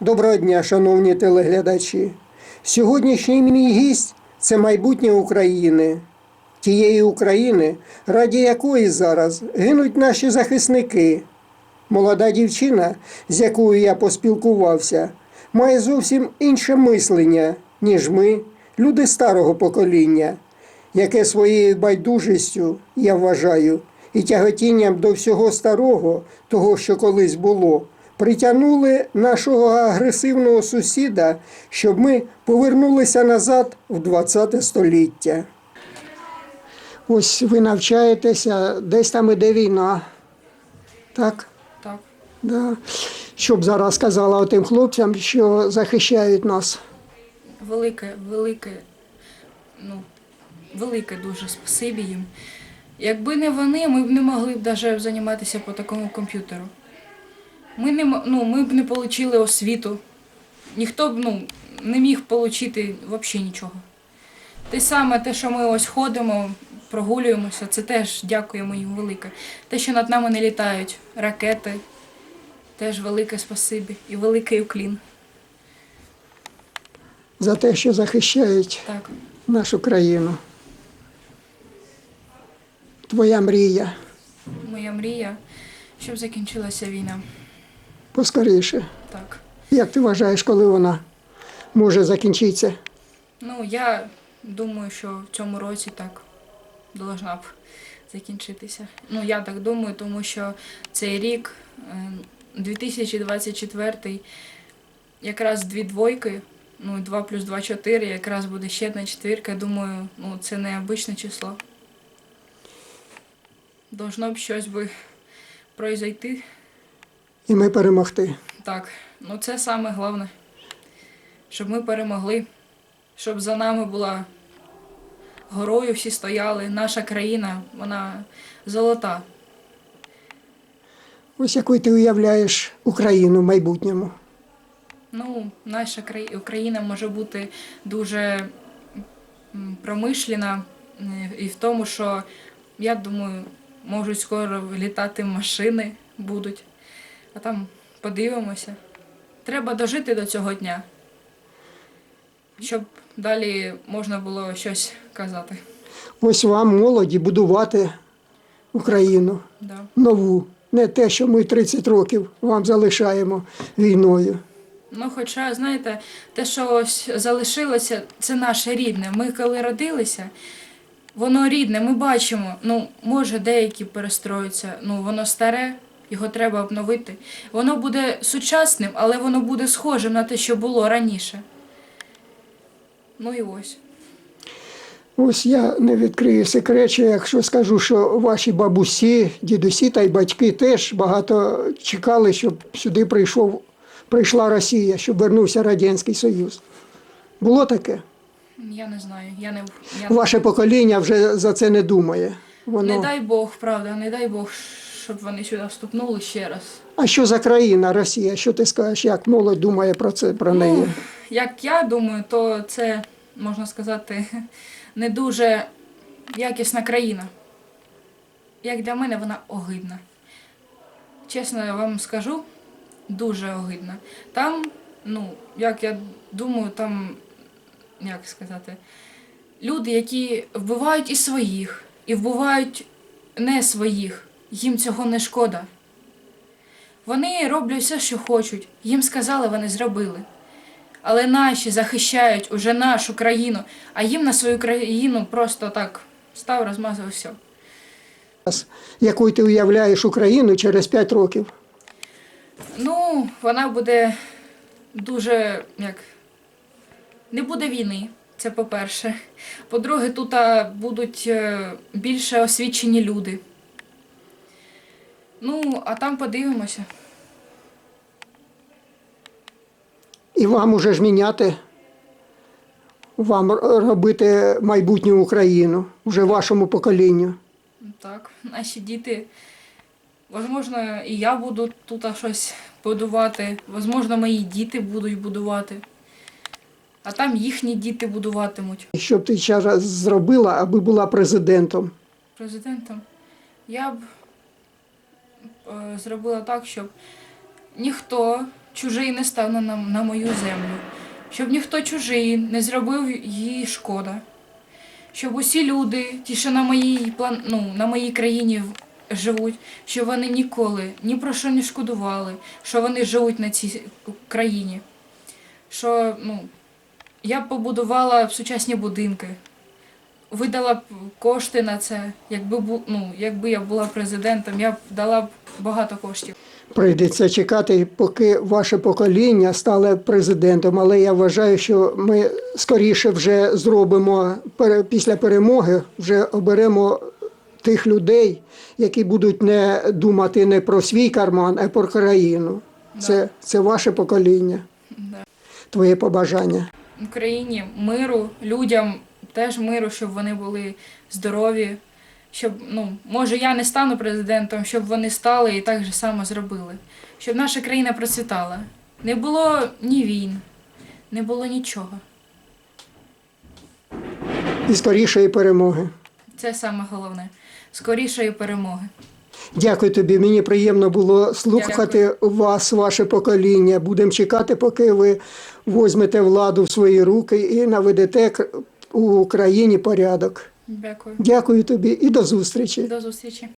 Доброго дня, шановні телеглядачі. Сьогоднішній мій гість це майбутнє України, тієї України, раді якої зараз гинуть наші захисники. Молода дівчина, з якою я поспілкувався, має зовсім інше мислення, ніж ми, люди старого покоління, яке своєю байдужістю, я вважаю, і тяготінням до всього старого, того, що колись було, притягнули нашого агресивного сусіда, щоб ми повернулися назад в 20 століття. Ось ви навчаєтеся, десь там іде війна. Так? Так. Да. Що б зараз сказала тим хлопцям, що захищають нас? Велике, велике, ну, велике дуже спасибі їм. Якби не вони, ми б не могли б навіть займатися по такому комп'ютеру. Ми, не, ну, ми б не отримали освіту. Ніхто б ну, не міг отримати взагалі нічого. Те саме, те, що ми ось ходимо, прогулюємося, це теж дякуємо їм велике. Те, що над нами не літають ракети, теж велике спасибі і великий уклін. За те, що захищають Так. нашу країну. Твоя мрія Моя мрія, щоб закінчилася війна. Поскоріше. Так. Як ти вважаєш, коли вона може закінчитися? Ну, я думаю, що в цьому році так должна б закінчитися. Ну, я так думаю, тому що цей рік, е, 2024, якраз дві двойки, ну, 2 плюс 2 4, якраз буде ще одна четвірка. Думаю, ну, це не обичне число. Должно б щось би произойти. І ми перемогти. Так, ну це саме головне. Щоб ми перемогли, щоб за нами була горою всі стояли. Наша країна, вона золота. Ось якою ти уявляєш Україну в майбутньому. Ну, наша Україна може бути дуже промишлена е, і в тому, що я думаю, можуть скоро літати машини будуть. А там подивимося. Треба дожити до цього дня, щоб далі можна було щось казати. Ось вам, молоді, будувати Україну Да. нову. Не те, що ми 30 років вам залишаємо війною. Ну, хоча, знаєте, те, що ось залишилося, це наше рідне. Ми коли родилися, воно рідне, ми бачимо. Ну, може, деякі перестроються, ну воно старе, його треба обновити. Воно буде сучасним, але воно буде схожим на те, що було раніше. Ну і ось. Ось я не відкрию секрет, що якщо скажу, що ваші бабусі, дідусі та й батьки теж багато чекали, щоб сюди прийшов, прийшла Росія, щоб вернувся Радянський Союз. Було таке? Я не знаю. Я не, я... Ваше покоління вже за це не думає. Воно... Не дай Бог, правда, не дай Бог, щоб вони сюди вступнули ще раз. А що за країна Росія? Що ти скажеш, як молодь думає про це, про неї? Ну, як я думаю, то це, можна сказати, не дуже якісна країна. Як для мене, вона огидна. Чесно я вам скажу, дуже огидна. Там, ну, як я думаю, там, як сказати, люди, які вбивають і своїх, і вбивають не своїх, їм цього не шкода. Вони роблять все, що хочуть. Їм сказали, вони зробили. Але наші захищають уже нашу країну, а їм на свою країну просто так став, розмазав все. Якою ти уявляєш Україну через 5 років? Ну, вона буде дуже як. Не буде війни, це по-перше. По-друге, тут будуть е, більше освічені люди. Ну, а там подивимося. І вам уже ж міняти, вам робити майбутню Україну, вже вашому поколінню. Так, наші діти. Можливо, і я буду тут щось будувати. Можливо, мої діти будуть будувати. А там їхні діти будуватимуть Що б ти зараз зробила, аби була президентом? президентом. Я б зробила так, щоб ніхто чужий не став на, на мою землю, щоб ніхто чужий не зробив їй шкода, щоб усі люди, ті, що на моїй, ну, на моїй країні живуть, щоб вони ніколи ні про що не шкодували, що вони живуть на цій країні. Що ну, я побудувала сучасні будинки, видала б кошти на це. Якби, бу... ну, якби я була президентом, я б дала б багато коштів. Прийдеться чекати, поки ваше покоління стане президентом. Але я вважаю, що ми скоріше вже зробимо після перемоги, вже оберемо тих людей, які будуть не думати не про свій карман, а про країну. Це, це ваше покоління, Да. твоє побажання. Україні миру, людям теж миру, щоб вони були здорові. Щоб, ну, може, я не стану президентом, щоб вони стали і так же само зробили. Щоб наша країна процвітала. Не було ні війн, не було нічого. І скорішої перемоги. Це саме головне. Скорішої перемоги. Дякую тобі. Мені приємно було слухати вас, ваше покоління. Будемо чекати, поки ви візьмете владу в свої руки і наведете у Україні порядок. Дякую. Дякую тобі і до зустрічі. До зустрічі.